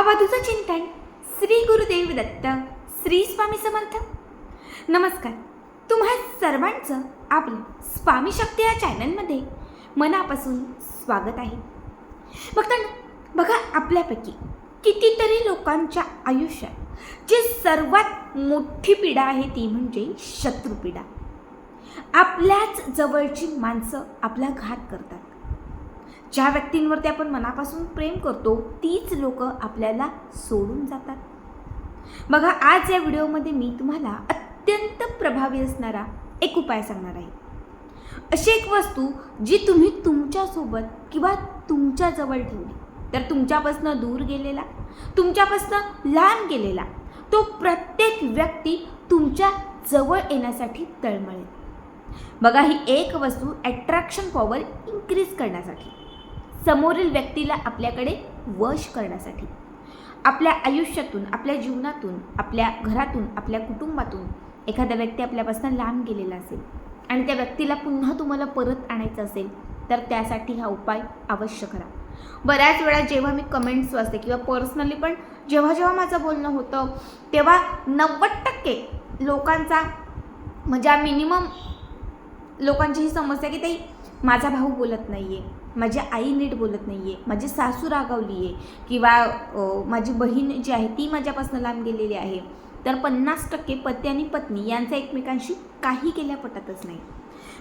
अवधूचं चिंतन श्री गुरुदेव दत्त श्री स्वामी समर्थ. नमस्कार. तुम्हा सर्वांचं आपलं स्वामी शक्ती या चॅनलमध्ये मनापासून स्वागत आहे. बघता बघा आपल्यापैकी कितीतरी लोकांच्या आयुष्यात जी सर्वात मोठी पीडा आहे ती म्हणजे शत्रुपीडा आपल्याच जवळची माणसं आपला घात करतात. ज्या व्यक्तींवरती आपण मनापासून प्रेम करतो तीच लोक आपल्याला सोडून जातात. बघा आज या व्हिडिओमध्ये मी तुम्हाला अत्यंत प्रभावी असणारा एक उपाय सांगणार आहे. अशी एक वस्तू जी तुम्ही तुमच्यासोबत किंवा तुमच्याजवळ ठेवली. तर तुमच्यापासनं दूर गेलेला तुमच्यापासनं लांब गेलेला तो प्रत्येक व्यक्ती तुमच्या जवळ येण्यासाठी तळमळेल. बघा ही एक वस्तू ॲट्रॅक्शन पॉवर इन्क्रीज करण्यासाठी. समोरील व्यक्तीला आपल्याकडे वश करण्यासाठी. आपल्या आयुष्यातून आपल्या जीवनातून आपल्या घरातून आपल्या कुटुंबातून एखादा व्यक्ती आपल्यापासून लांब गेलेला असेल आणि त्या व्यक्तीला पुन्हा तुम्हाला परत आणायचं असेल तर त्यासाठी हा उपाय अवश्य करा. बऱ्याच वेळा जेव्हा मी कमेंट्स वाचते किंवा पर्सनली पण जेव्हा जेव्हा माझं बोलणं होतं तेव्हा नव्वद टक्के लोकांचा म्हणजे मिनिमम लोकांची ही समस्या की ते माझा भाऊ बोलत नाही आहे माझी आई नीट बोलत नाही आहे माझी सासू रागावली आहे किंवा माझी बहीण जी आहे ती माझ्यापासून लांब गेलेली आहे. तर पन्नास टक्के पती आणि पत्नी यांचा एकमेकांशी काही केल्या पटतच नाही.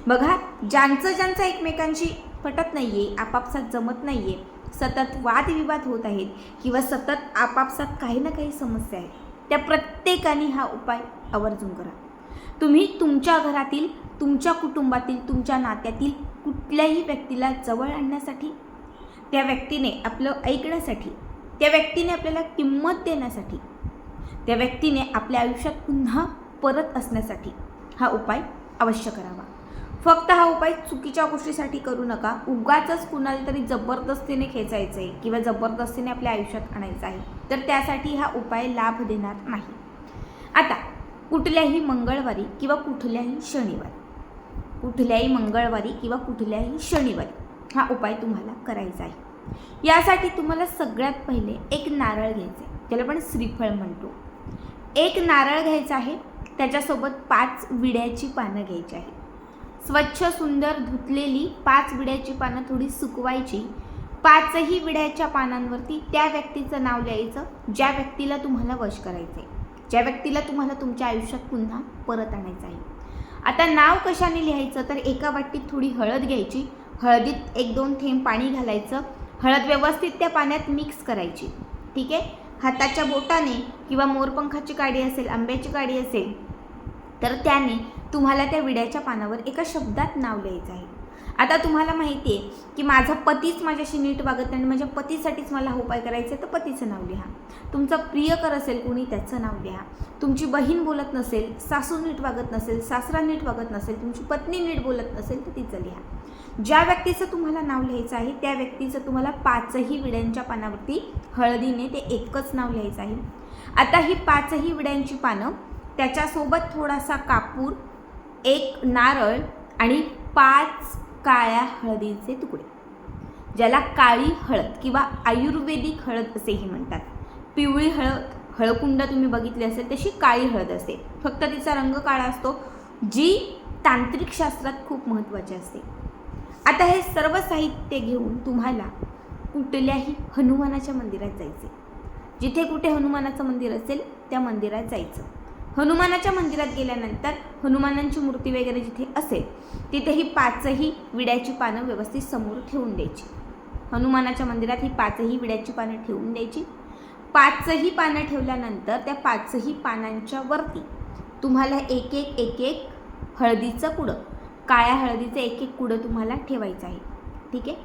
बघा ज्यांचं ज्यांचं एकमेकांशी पटत नाही आहे आपापसात जमत नाही आहे सतत वादविवाद होत आहेत किंवा सतत आपापसात काही ना काही समस्या आहेत त्या प्रत्येकाने हा उपाय आवर्जून करा. तुम्ही तुमच्या घरातील तुमच्या कुटुंबातील तुमच्या नात्यातील कुठल्याही व्यक्तीला जवळ आणण्यासाठी त्या व्यक्तीने आपलं ऐकण्यासाठी त्या व्यक्तीने आपल्याला किंमत देण्यासाठी त्या व्यक्तीने आपल्या आयुष्यात पुन्हा परत असण्यासाठी हा उपाय अवश्य करावा. फक्त हा उपाय चुकीच्या गोष्टीसाठी करू नका. उगाचच कुणाला तरी जबरदस्तीने खेचायचं आहे किंवा जबरदस्तीने आपल्या आयुष्यात आणायचं आहे तर त्यासाठी हा उपाय लाभ देणार नाही. आता कुठल्याही मंगळवारी किंवा कुठल्याही शनिवारी कुठल्याही मंगळवारी किंवा कुठल्याही शनिवारी हा उपाय तुम्हाला करायचा आहे. यासाठी तुम्हाला सगळ्यात पहिले एक नारळ घ्यायचं आहे. त्याला आपण श्रीफळ म्हणतो. एक नारळ घ्यायचा आहे. त्याच्यासोबत पाच विड्याची पानं घ्यायची आहे. स्वच्छ सुंदर धुतलेली पाच विड्याची पानं थोडी सुकवायची. पाचही विड्याच्या पानांवरती त्या व्यक्तीचं नाव लिहायचं ज्या व्यक्तीला तुम्हाला वश करायचं आहे ज्या व्यक्तीला तुम्हाला तुमच्या आयुष्यात पुन्हा परत आणायचं आहे. आता नाव कशाने लिहायचं? तर एका वाटीत थोडी हळद घ्यायची. हळदीत एक दोन थेंब पाणी घालायचं. हळद व्यवस्थित त्या पाण्यात मिक्स करायची. ठीक आहे? हाताच्या बोटाने किंवा मोरपंखाची काडी असेल आंब्याची काडी असेल तर त्याने तुम्हाला त्या विड्याच्या पानावर एका शब्दात नाव लिहायचं आहे. आता तुम्हाला माहिती आहे की माझा पतीच माझ्याशी नीट वागत नाही आणि माझ्या पतीसाठीच मला हा उपाय करायचा आहे तर पतीचं नाव लिहा. तुमचा प्रियकर असेल कोणी त्याचं नाव लिहा. तुमची बहीण बोलत नसेल सासू नीट वागत नसेल सासरा नीट वागत नसेल तुमची पत्नी नीट बोलत नसेल तर तिचं लिहा. ज्या व्यक्तीचं तुम्हाला नाव लिहायचं आहे त्या व्यक्तीचं तुम्हाला पाचही विड्यांच्या पानावरती हळदीने ते एकच नाव लिहायचं आहे. आता ही पाचही विड्यांची पानं त्याच्यासोबत थोडासा कापूर एक नारळ आणि पाच काळ्या हळदीचे तुकडे ज्याला काळी हळद किंवा आयुर्वेदिक हळद असेही म्हणतात. पिवळी हळद हळकुंड तुम्ही बघितली असेल तशी काळी हळद असते. फक्त तिचा रंग काळा असतो जी तांत्रिक शास्त्रात खूप महत्त्वाची असते. आता हे सर्व साहित्य घेऊन तुम्हाला कुठल्याही हनुमानाच्या मंदिरात जायचे जिथे कुठे हनुमानाचं मंदिर असेल त्या मंदिरात जायचं. हनुमानाच्या मंदिरात गेल्यानंतर हनुमानांची मूर्ती वगैरे जिथे असेल तिथे ही पाचही विड्याची पानं व्यवस्थित समोर ठेवून द्यायची. हनुमानाच्या मंदिरात ही पाचही विड्याची पानं ठेवून द्यायची. पाचही पानं ठेवल्यानंतर त्या पाचही पानांच्या वरती तुम्हाला एक एक एक एक हळदीचं कुडं काळ्या हळदीचं एक एक कुडं तुम्हाला ठेवायचं आहे. ठीक आहे?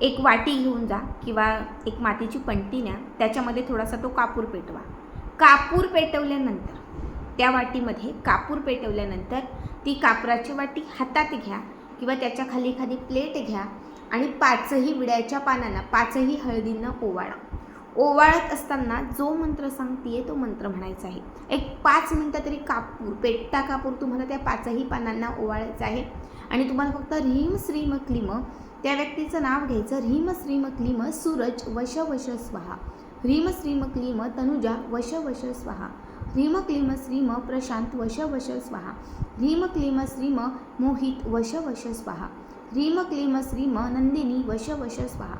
एक वाटी घेऊन जा किंवा एक मातीची पंटी न्या त्याच्यामध्ये थोडासा तो कापूर पेटवा. कापूर पेटवल्यानंतर त्या वाटीमध्ये कापूर पेटवल्यानंतर ती कापराची वाटी हातात घ्या किंवा त्याच्याखाली एखादी प्लेट घ्या आणि पाचही विड्याच्या पानांना पाचही हळदींना ओवाळा. ओवाळत असताना जो मंत्र सांगते तो मंत्र म्हणायचा आहे. एक पाच मिनटं तरी कापूर पेटता कापूर तुम्हाला त्या पाचही पानांना ओवाळायचं आहे. आणि तुम्हाला फक्त ह्रीम श्रीम क्लिम त्या व्यक्तीचं नाव घ्यायचं. ह्रीम श्रीम क्लिम सूरज वश वश स्वाहा. ह्रीम श्रीम क्लिम तनुजा वश वश स्वाहा. ह्रीम क्लीम श्रीम प्रशांत वश वश स्वाहा। ह्रीम क्लीम श्रीम मोहित वश वश स्वाहा। ह्रीम क्लीम श्रीम नंदिनी वश वश स्वाहा।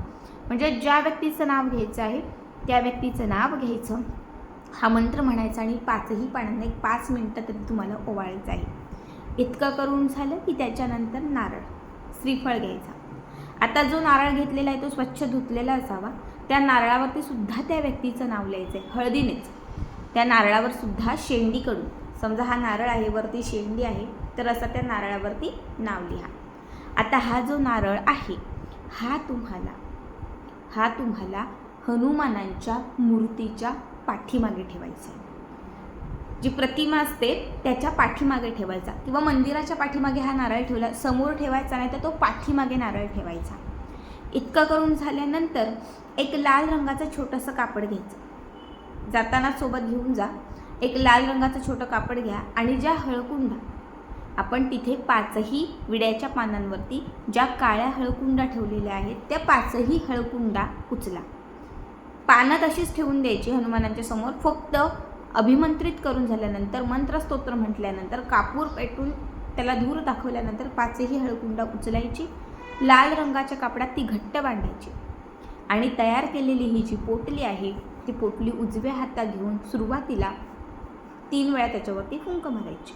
म्हणजे ज्या व्यक्तीचं नाव घ्यायचं आहे त्या व्यक्तीचं नाव घ्यायचं. हा मंत्र म्हणायचा आणि पाचही पानांना एक पाच मिनटं तरी तुम्हाला ओवाळायचं आहे. इतकं करून झालं की त्याच्यानंतर नारळ श्रीफळ घ्यायचा. आता जो नारळ घेतलेला आहे तो स्वच्छ धुतलेला असावा. त्या नारळावरती सुद्धा त्या व्यक्तीचं नाव लिहायचं आहे हळदीनेच. त्या नारळावर सुद्धा शेंडीकडून समजा हा नारळ आहे वरती शेंडी आहे तर असं त्या नारळावरती नाव लिहा. आता हा जो नारळ आहे हा तुम्हाला हा तुम्हाला हनुमानांच्या मूर्तीच्या पाठीमागे ठेवायचा आहे. जी प्रतिमा असते त्याच्या पाठीमागे ठेवायचा. किंवा मंदिराच्या पाठीमागे हा नारळ ठेवला समोर ठेवायचा नाही तर तो पाठीमागे नारळ ठेवायचा. इतकं करून झाल्यानंतर एक लाल रंगाचं छोटंसं कापड घ्यायचं. जाताना सोबत घेऊन जा. एक लाल रंगाचं छोटं कापड घ्या आणि ज्या हळकुंडा. आपण तिथे पाचही विड्याच्या पानांवरती ज्या काळ्या हळकुंडा ठेवलेल्या आहेत त्या पाचही हळकुंडा उचला. पानं तशीच ठेवून द्यायची हनुमानांच्या समोर. फक्त अभिमंत्रित करून झाल्यानंतर मंत्रस्तोत्र म्हटल्यानंतर कापूर पेटून त्याला धूर दाखवल्यानंतर पाचही हळकुंडा उचलायची. लाल रंगाच्या कापडात ती घट्ट बांधायची. आणि तयार केलेली ही जी पोटली आहे ती पोटली उजव्या हातात घेऊन सुरुवातीला तीन वेळा त्याच्यावरती कुंक मारायची.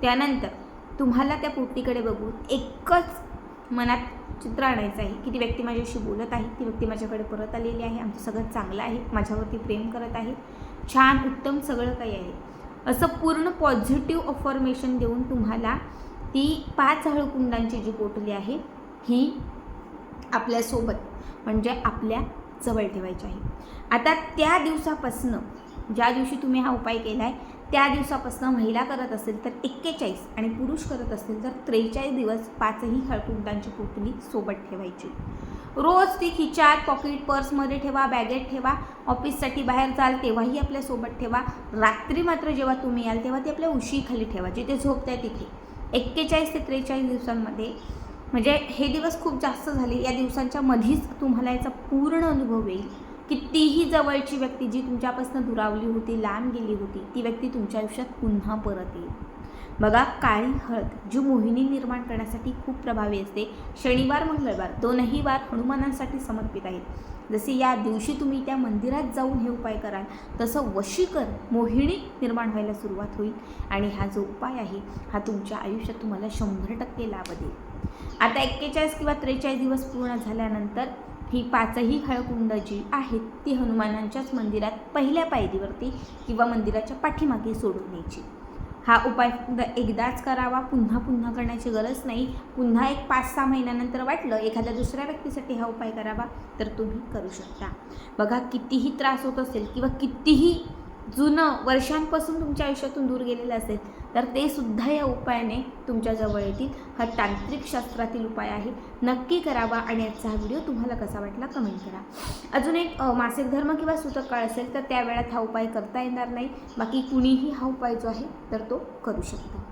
त्यानंतर तुम्हाला त्या पोटलीकडे बघून एकच मनात चित्र आणायचं आहे की ती व्यक्ती माझ्याशी बोलत आहे ती व्यक्ती माझ्याकडे परत आलेली आहे आमचं सगळं चांगलं आहे माझ्यावरती प्रेम करत आहे. छान उत्तम सगळं काही आहे. असं पूर्ण पॉझिटिव्ह अफॉर्मेशन देऊन तुम्हाला ती पाच हळकुंडांची जी पोटली आहे ही आपल्यासोबत म्हणजे आपल्या जवळ ठेवायची आहे. आता त्या दिवसापासनं ज्या दिवशी तुम्ही हा उपाय केला आहे त्या दिवसापासून महिला करत असेल तर एक्केचाळीस आणि पुरुष करत असेल तर त्रेचाळीस दिवस पाचही हळकुंडांची पोटली सोबत ठेवायची. रोज ती खिचात पॉकेट पर्समध्ये ठेवा बॅगेत ठेवा ऑफिससाठी बाहेर जाल तेव्हाही आपल्यासोबत ठेवा. रात्री मात्र जेव्हा तुम्ही याल तेव्हा ती आपल्या उशीखाली ठेवा जिथे झोपताय तिथे. एक्केचाळीस ते त्रेचाळीस दिवसांमध्ये म्हणजे हे दिवस खूप जास्त झाले. या दिवसांच्या मधीच तुम्हाला याचा पूर्ण अनुभव येईल. कितीही जवळची व्यक्ती जी तुमच्यापासून दुरावली होती लांब गेली होती ती व्यक्ती तुमच्या आयुष्यात पुन्हा परत येईल. बघा काळी हळद जी मोहिनी निर्माण करण्यासाठी खूप प्रभावी असते. शनिवार मंगळवार दोनही वार हनुमानांसाठी समर्पित आहेत. जसे या दिवशी तुम्ही त्या मंदिरात जाऊन हे उपाय कराल तसं वशीकर मोहिणी निर्माण व्हायला सुरुवात होईल. आणि हा जो उपाय आहे हा तुमच्या आयुष्यात तुम्हाला शंभर टक्के लाभ देईल. आता एक्केचाळीस किंवा त्रेचाळीस दिवस पूर्ण झाल्यानंतर ही पाचही हळकुंड जी आहेत ती हनुमानांच्याच मंदिरात पहिल्या पायरीवरती किंवा मंदिराच्या पाठीमागे सोडून द्यायची. हा उपाय फक्त एकदाच करावा पुन्हा पुन्हा करण्याची गरज नाही. पुन्हा एक पाच सहा महिन्यानंतर वाटलं एखाद्या दुसऱ्या व्यक्तीसाठी हा उपाय करावा तर तुम्ही करू शकता. बघा कितीही त्रास होत असेल किंवा कितीही जुनं वर्षांपासून तुमच्या आयुष्यातून दूर गेलेलं असेल तर ते सुद्धा या उपायाने तुमच्याजवळ येतील. हा तांत्रिक शास्त्रातील उपाय आहे. नक्की करावा आणि आजचा हा व्हिडिओ तुम्हाला कसा वाटला कमेंट करा. अजून एक मासिक धर्म किंवा सूतक काळ असेल तर त्या वेळात हा उपाय करता येणार नाही. बाकी कुणीही हा उपाय जो आहे तर तो करू शकता.